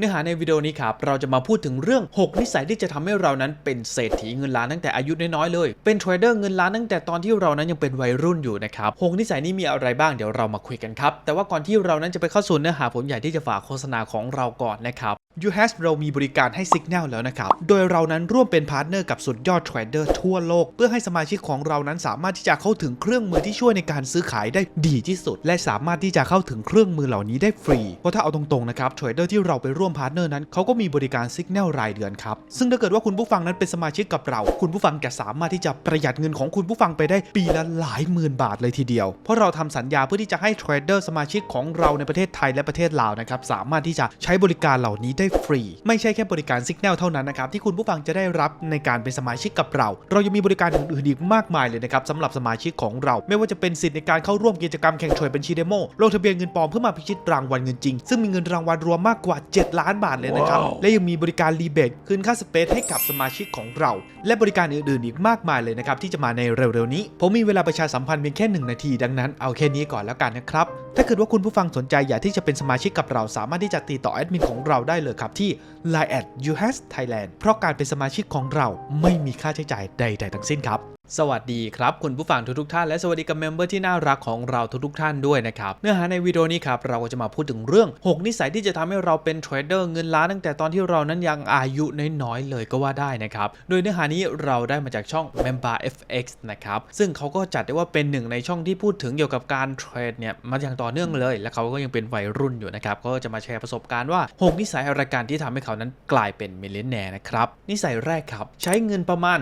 เนื้อหาในวิดีโอนี้ครับเราจะมาพูดถึงเรื่อง 6 นิสัยที่จะทำให้เรานั้นเป็นเศรษฐีเงินล้านตั้งแต่อายุน้อยๆเลย เป็นเทรดเดอร์เงินล้านตั้งแต่ตอนที่เรานั้นยังเป็นวัยรุ่นอยู่นะครับหกนิสัยนี้มีอะไรบ้างเดี๋ยวเรามาคุยกันครับ แต่ว่าก่อนที่เรานั้นจะไปเข้าสู่เนื้อหาผมอยากที่จะฝากโฆษณาของเราก่อนนะครับ u h a s เรามีบริการให้ Signal แล้วนะครับ โดยเรานั้นร่วมเป็นพาร์ทเนอร์กับสุดยอดเทรดเดอร์ทั่วโลก เพื่อให้สมาชิกของเรานั้นสามารถที่จะเข้าถึงเครื่องมือที่ช่วยในการซื้อขายได้ดีที่สุด และสามารถที่จะเข้าถึงเครื่องมือเหล่านี้ได้ฟรี เพราะถ้าเอาตรงๆนะครับเทรดเดอร์ที่เราไปร่วมพาร์ทเนอร์นั้นเขาก็มีบริการ Signal รายเดือนครับ ซึ่งถ้าเกิดว่าคุณผู้ฟังนั้นเป็นสมาชิกกับเรา คุณผู้ฟังจะสามารถที่จะประหยัดเงินของคุณผู้ฟังไปได้ปีละหลายหมื่นบาทเลยทีเดียว เพราะเราทำสัญญาเพื่อที่จะให้เทรดเดอร์สมาชิกของเราในประเทศไทยและประเทศลาวนะครับสามารถที่จะใช้บริการเหล่านี้ได้ฟรี ไม่ใช่แค่บริการ Signal เท่านั้นนะครับที่คุณผู้ฟังจะได้รับในการเป็นสมาชิกกับเรา เรายังมีบริการอื่นๆอีกมากมายเลยนะครับสำหรับสมาชิกของเรา ไม่ว่าจะเป็นสิทธิ์ในการเข้าร่วมกิจกรรมแข่งเทรดบัญชีเดโมลงทะเบียนเงินปลอมเพื่อมาพิชิตรางวัลเงินจริง ซึ่งมีเงินรางวัลรวมมากกว่า 7 ล้านบาทเลยนะครับและยังมีบริการรีเบทคืนค่าสเปซให้กับสมาชิกของเรา และบริการอื่นๆอีกมากมายเลยนะครับที่จะมาในเร็วๆนี้ ผมมีเวลาประชาสัมพันธ์เพียงแค่ 1 นาทีดังนั้นเอาแค่นี้ก่อนแล้วกันนะครับถ้าเกิดว่าคุณผู้ฟังสนใจอยากที่จะเป็นสมาชิกกับเราสามารถที่จะติดต่อแอดมินของเราได้เลยครับที่ line at u h a s Thailand เพราะการเป็นสมาชิกของเราไม่มีค่าใช้จ่ายใด ๆ ทั้งสิ้นครับ สวัสดีครับ คุณผู้ฟังทุกๆท่าน และสวัสดีกับเมมเบอร์ที่น่ารักของเราทุกๆท่านด้วยนะครับ เนื้อหาในวิดีโอนี้ครับเราก็จะมาพูดถึงเรื่อง 6 นิสัยที่จะทำให้เราเป็นเทรดเดอร์เงินล้านตั้งแต่ตอนที่เรานั้นยังอายุน้อยๆเลยก็ว่าได้นะครับ โดยเนื้อหานี้เราได้มาจากช่อง Member FX นะครับ ซึ่งเขาก็จัดได้ว่าเป็นหนึ่งในช่องที่พูดถึงเกี่ยวกับการเทรดเนี่ยมาอย่างต่อเนื่องเลย และเขาก็ยังเป็นวัยรุ่นอยู่นะครับก็จะมาแชร์ประสบการณ์ว่า 6 นิสัยอะไรกันที่ทำให้เขานั้นกลายเป็นมิลเลนแนร์นะครับนิสัยแรกครับใช้เงินประมาณ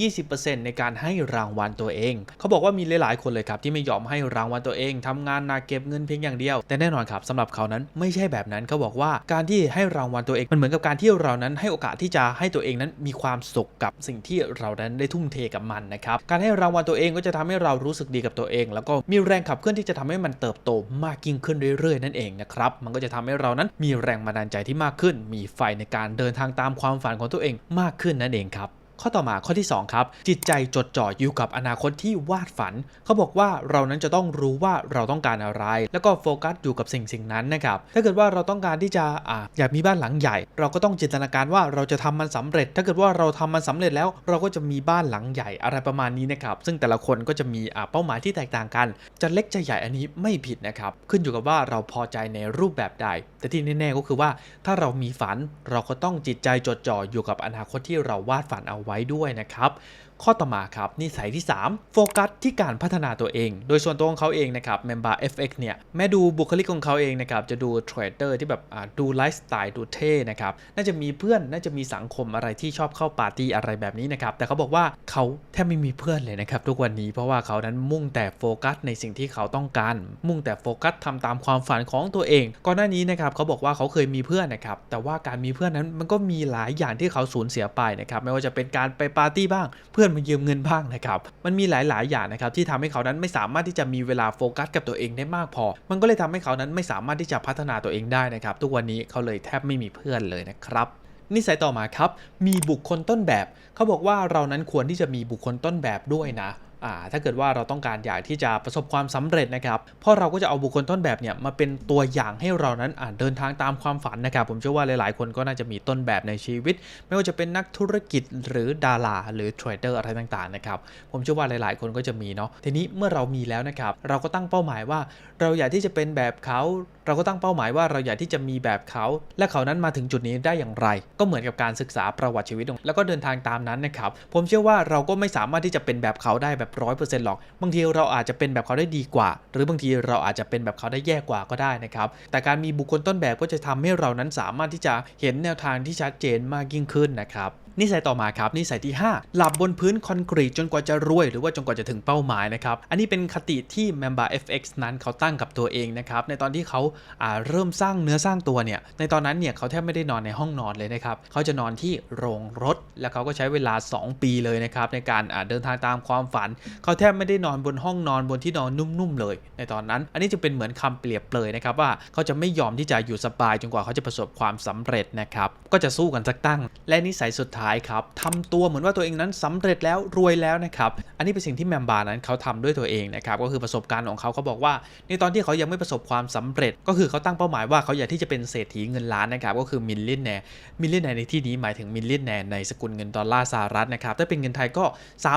10-20%ในการให้รางวัลตัวเอง เขาบอกว่ามีหลายๆคนเลยครับที่ไม่ยอมให้รางวัลตัวเองทำงานหนักเก็บเงินเพียงอย่างเดียว แต่แน่นอนครับสำหรับเขานั้นไม่ใช่แบบนั้นเขาบอกว่าการที่ให้รางวัลตัวเองมันเหมือนกับการที่เรานั้นให้โอกาสที่จะให้ตัวเองนั้นมีความสุขกับสิ่งที่เรานั้นได้ทุ่มเทกับมันนะครับการให้รางวัลตัวเองก็จะทำให้เรารู้สึกดีกับตัวเอง แล้วก็มีแรงขับเคลื่อนที่จะทำให้มันเติบโตมากยิ่งขึ้นเรื่อยๆนั่นเองนะครับมันก็จะทำให้เรานั้นมีแรงบันดาลใจที่มากขึ้น มีไฟในการเดินทางตามความฝันของตัวเองมากขึ้นนั่นเองครับ ข้อต่อมาข้อที่ 2 ครับ จิตใจจดจ่ออยู่กับอนาคตที่วาดฝัน เขาบอกว่าเรานั้นจะต้องรู้ว่าเราต้องการอะไร แล้วก็โฟกัสอยู่กับสิ่งสิ่งนั้นนะครับถ้าเกิดว่าเราต้องการที่จะอ่าอยากมีบ้านหลังใหญ่ เราก็ต้องจินตนาการว่าเราจะทำมันสำเร็จ ถ้าเกิดว่าเราทำมันสำเร็จแล้ว เราก็จะมีบ้านหลังใหญ่อะไรประมาณนี้นะครับซึ่งแต่ละคนก็จะมีอ่าเป้าหมายที่แตกต่างกัน จะเล็กจะใหญ่อันนี้ไม่ผิดนะครับขึ้นอยู่กับว่าเราพอใจในรูปแบบใด แต่ที่แน่ๆก็คือว่าถ้าเรามีฝันเราก็ต้องจิตใจจดจ่ออยู่กับอนาคตที่เราวาดฝันเอาไว้ด้วยนะครับ ข้อต่อมาครับนิสัยที่ 3 โฟกัสที่การพัฒนาตัวเอง โดยส่วนตัวของเขาเองนะครับ Member FX เนี่ยแม้ดูบุคลิกของเขาเองนะครับจะดูเทรดเดอร์ที่แบบดูไลฟ์สไตล์ดูเท่นะครับน่าจะมีเพื่อนน่าจะมีสังคมอะไรที่ชอบเข้าปาร์ตี้อะไรแบบนี้นะครับแต่เขาบอกว่าเขาแทบไม่มีเพื่อนเลยนะครับทุกวันนี้เพราะว่าเขานั้นมุ่งแต่โฟกัสในสิ่งที่เขาต้องการ มุ่งแต่โฟกัสทำตามความฝันของตัวเอง ก่อนหน้านี้นะครับเขาบอกว่าเขาเคยมีเพื่อนนะครับแต่ว่าการมีเพื่อนนั้นมันก็มีหลายอย่างที่เขาสูญเสียไปนะครับไม่ว่าจะเป็นการไปปาร์ตี้บ้างเพื่อื่อนมายืมเงินบ้างนะครับ มันมีหลาย ๆ อย่างนะครับที่ทำให้เขานั้นไม่สามารถที่จะมีเวลาโฟกัสกับตัวเองได้มากพอ มันก็เลยทำให้เขานั้นไม่สามารถที่จะพัฒนาตัวเองได้นะครับ ทุกวันนี้เขาเลยแทบไม่มีเพื่อนเลยนะครับนิสัยต่อมาครับ มีบุคคลต้นแบบ เขาบอกว่าเรานั้นควรที่จะมีบุคคลต้นแบบด้วยนะ ถ้าเกิดว่าเราต้องการอยากที่จะประสบความสำเร็จนะครับเพราะเราก็จะเอาบุคคลต้นแบบเนี่ยมาเป็นตัวอย่างให้เรานั้นเดินทางตามความฝันนะครับผมเชื่อว่าหลาย ๆ คนก็น่าจะมีต้นแบบในชีวิต ไม่ว่าจะเป็นนักธุรกิจหรือดาราหรือเทรดเดอร์อะไรต่างๆนะครับผมเชื่อว่าหลาย ๆ คนก็จะมีเนาะทีนี้เมื่อเรามีแล้วนะครับเราก็ตั้งเป้าหมายว่า เราอยากที่จะเป็นแบบเขาเราก็ตั้งเป้าหมายว่าเราอยากที่จะมีแบบเขา และเขานั้นมาถึงจุดนี้ได้อย่างไร ก็เหมือนกับการศึกษาประวัติชีวิต แล้วก็เดินทางตามนั้นนะครับ ผมเชื่อว่าเราก็ไม่สามารถที่จะเป็นแบบเขาได้แบบร้อยเปอร์เซ็นต์หรอก บางทีเราอาจจะเป็นแบบเขาได้ดีกว่า หรือบางทีเราอาจจะเป็นแบบเขาได้แย่กว่าก็ได้นะครับ แต่การมีบุคคลต้นแบบก็จะทำให้เรานั้นสามารถที่จะเห็นแนวทางที่ชัดเจนมากยิ่งขึ้นนะครับ นิสัยต่อมาครับนิสัยที่ 5 หลับบนพื้นคอนกรีตจนกว่าจะรวย หรือว่าจนกว่าจะถึงเป้าหมายนะครับ อันนี้เป็นคติที่ Member FX นั้นเขาตั้งกับตัวเองนะครับ ในตอนที่เขาาเริ่มสร้างเนื้อสร้างตัวเนี่ย ในตอนนั้นเนี่ยเขาแทบไม่ได้นอนในห้องนอนเลยนะครับ เขาจะนอนที่โรงรถ แล้วเขาก็ใช้เวลา 2 ปีเลยนะครับในการาเดินทางตามความฝัน เขาแทบไม่ได้นอนบนห้องนอนบนที่นอนนุ่มๆเลย ในตอนนั้น อันนี้จะเป็นเหมือนคำเปรียบเปรยนะครับว่าเขาจะไม่ยอมที่จะอยู่สบายจนกว่าเขาจะประสบความสำเร็จนะครับ ก็จะสู้กันสักตั้ง และนิสัยสุดท้ายท้ายครับทำตัวเหมือนว่าตัวเองนั้นสำเร็จแล้วรวยแล้วนะครับ อันนี้เป็นสิ่งที่แมมบานั้นเขาทำด้วยตัวเองนะครับ ก็คือประสบการณ์ของเขาเขาบอกว่า ในตอนที่เขายังไม่ประสบความสำเร็จ ก็คือเขาตั้งเป้าหมายว่าเขาอยากที่จะเป็นเศรษฐีเงินล้านนะครับก็คือมิลเลนแนร์มิลเลนแนร์ในที่นี้หมายถึงมิลเลนแนร์ในสกุลเงินดอลลาร์สหรัฐนะครับถ้าเป็นเงินไทยก็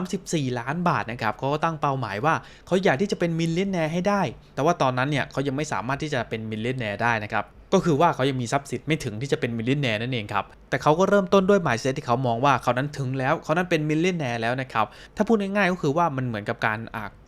34 ล้านบาทนะครับเขาก็ตั้งเป้าหมายว่าเขาอยากที่จะเป็นมิลเลนแนร์ให้ได้ แต่ว่าตอนนั้นเนี่ยเขายังไม่สามารถที่จะเป็นมิลเลนแนร์ได้นะครับ ก็คือว่าเขายังมีทรัพย์สินไม่ถึงที่จะเป็นมิลเลนแนร์นั่นเองครับ แต่เขาก็เริ่มต้นด้วย mindset ที่เขามองว่าเขานั้นถึงแล้ว เขานั้นเป็นมิลเลนแนร์แล้วนะครับ ถ้าพูดง่ายๆก็คือว่ามันเหมือนกับการ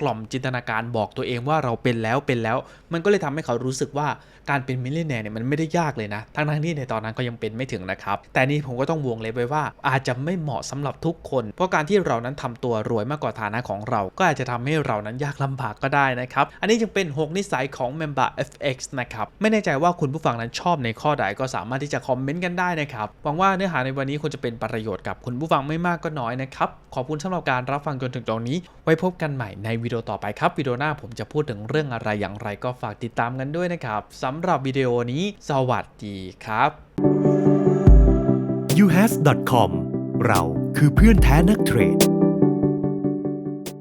กล่อมจินตนาการบอกตัวเองว่าเราเป็นแล้วเป็นแล้ว มันก็เลยทำให้เขารู้สึกว่าการเป็นมิลเลนแนร์เนี่ยมันไม่ได้ยากเลยนะ ทั้งๆที่ในตอนนั้นก็ยังเป็นไม่ถึงนะครับ แต่นี่ผมก็ต้องวงเล็บไว้ว่า อาจจะไม่เหมาะสำหรับทุกคน เพราะการที่เรานั้นทำตัวรวยมากกว่าฐานะของเรา ก็อาจจะทำให้เรานั้นยากลำบากก็ได้นะครับ อันนี้จึงเป็น 6 นิสัยของ Member FX นะครับ ไม่แน่ใจว่าคุณผู้ฟังนั้นชอบในข้อใดก็สามารถที่จะคอมเมนต์กันได้นะครับหวังว่าเนื้อหาในวันนี้คงจะเป็นประโยชน์กับคุณผู้ฟังไม่มากก็น้อยนะครับขอบคุณสำหรับการรับฟังจนถึงตรงนี้ ไว้พบกันใหม่ในวิดีโอต่อไปครับวิดีโอหน้าผมจะพูดถึงเรื่องอะไรอย่างไรก็ฝากติดตามกันด้วยนะครับสำหรับวิดีโอนี้ สวัสดีครับ uhas.com เราคือเพื่อนแท้นักเทรด